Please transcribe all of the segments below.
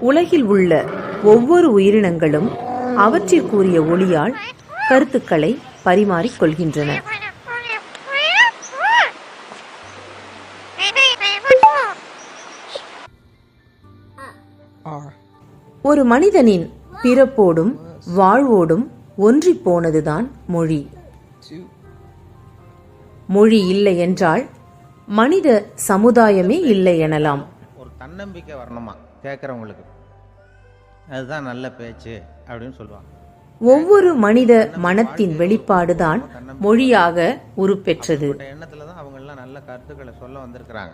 உலகில் உள்ள ஒவ்வொரு உயிரினங்களும் அவற்றிற்குரிய ஒளியால் கருத்துக்களை பரிமாறிக்கொள்கின்றன ஒரு மனிதனின் பிறப்போடும் வாழ்வோடும் ஒன்றி போனதுதான் மொழி. மொழி இல்லை என்றால் மனித சமுதாயமே இல்லை எனலாம். ஒரு தன்னம்பிக்கை வரணுமா? கேட்குறவங்களுக்கு. அதுதான் நல்ல பேச்சு அப்படின்னு சொல்லுவாங்க. ஒவ்வொரு மனித மனத்தின் வெளிப்பாடுதான் மொழியாக உருப்பெற்றது. எண்ணத்துல தான் அவங்க எல்லாம் நல்ல கருத்துக்களை சொல்ல வந்திருக்கிறாங்க.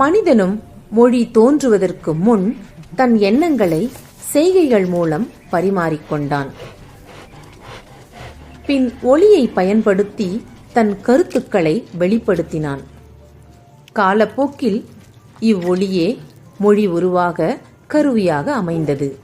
மனிதனும் மொழி தோன்றுவதற்கு முன் தன் எண்ணங்களை செய்கைகள் மூலம் பரிமாறிக்கொண்டான். பின் ஒளியை பயன்படுத்தி தன் கருத்துக்களை வெளிப்படுத்தினான். காலப்போக்கில் இவ்வொளியே மொழி உருவாக கருவியாக அமைந்தது.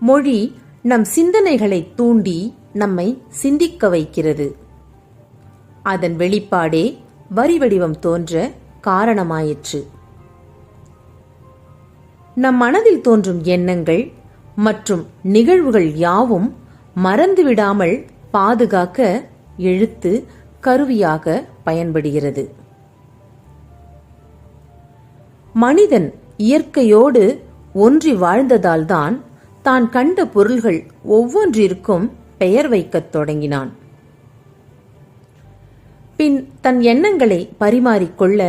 மொழி நம் சிந்தனைகளை தூண்டி நம்மை சிந்திக்க வைக்கிறது. அதன் வெளிப்பாடே வரி வடிவம் தோன்ற காரணமாயிற்று. நம் மனதில் தோன்றும் எண்ணங்கள் மற்றும் நிகழ்வுகள் யாவும் மறந்துவிடாமல் பாதுகாக்க எழுத்து கருவியாக பயன்படுகிறது. மனிதன் இயற்கையோடு ஒன்றி வாழ்ந்ததால்தான் தான் கண்ட பொருள்கள் ஒவ்வொன்றிற்கும் பெயர் வைக்கத் தொடங்கினான். பின் தன் எண்ணங்களை பரிமாறிக்கொள்ள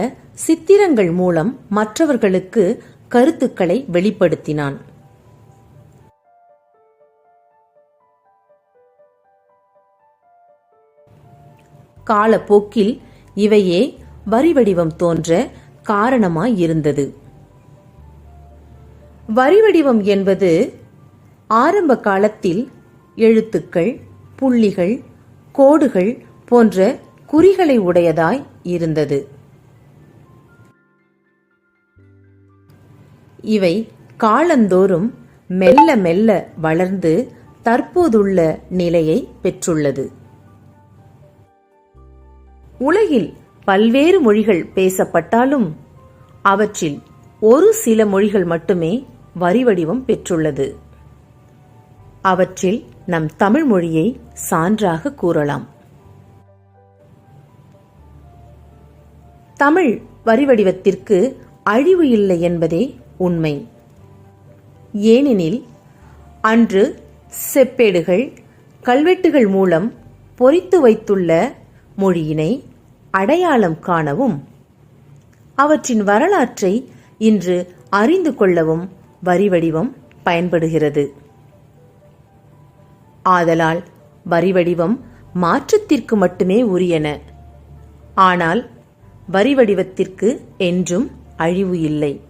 சித்திரங்கள் மூலம் மற்றவர்களுக்கு கருத்துக்களை வெளிப்படுத்தினான். காலப்போக்கில் இவையே வரி வடிவம் தோன்ற காரணமாயிருந்தது வரிவடிவம் என்பது ஆரம்ப காலத்தில் எழுத்துக்கள் புள்ளிகள் கோடுகள் போன்ற குறிகளை உடையதாய் இருந்தது. இவை காலந்தோறும் மெல்ல மெல்ல வளர்ந்து தற்போதுள்ள நிலையை பெற்றுள்ளது. உலகில் பல்வேறு மொழிகள் பேசப்பட்டாலும் அவற்றில் ஒரு சில மொழிகள் மட்டுமே வரி வடிவம் பெற்றுள்ளது. அவற்றில் நம் தமிழ் மொழியை சான்றாக கூறலாம். தமிழ் வரிவடிவத்திற்கு அழிவு இல்லை என்பதே உண்மை. ஏனெனில் அன்று செப்பேடுகள் கல்வெட்டுகள் மூலம் பொறித்து வைத்துள்ள மொழியினை அடையாளம் காணவும் அவற்றின் வரலாற்றை இன்று அறிந்து கொள்ளவும் வரிவடிவம் பயன்படுகிறது. ஆதலால் வரி வடிவம் மாற்றத்திற்கு மட்டுமே உரியன. ஆனால் வரி வடிவத்திற்கு என்றும் அழிவு இல்லை.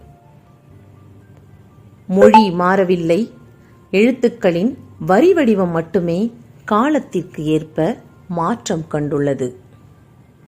மொழி மாறவில்லை. எழுத்துக்களின் வரி வடிவம் மட்டுமே காலத்திற்கு ஏற்ப மாற்றம் கண்டுள்ளது.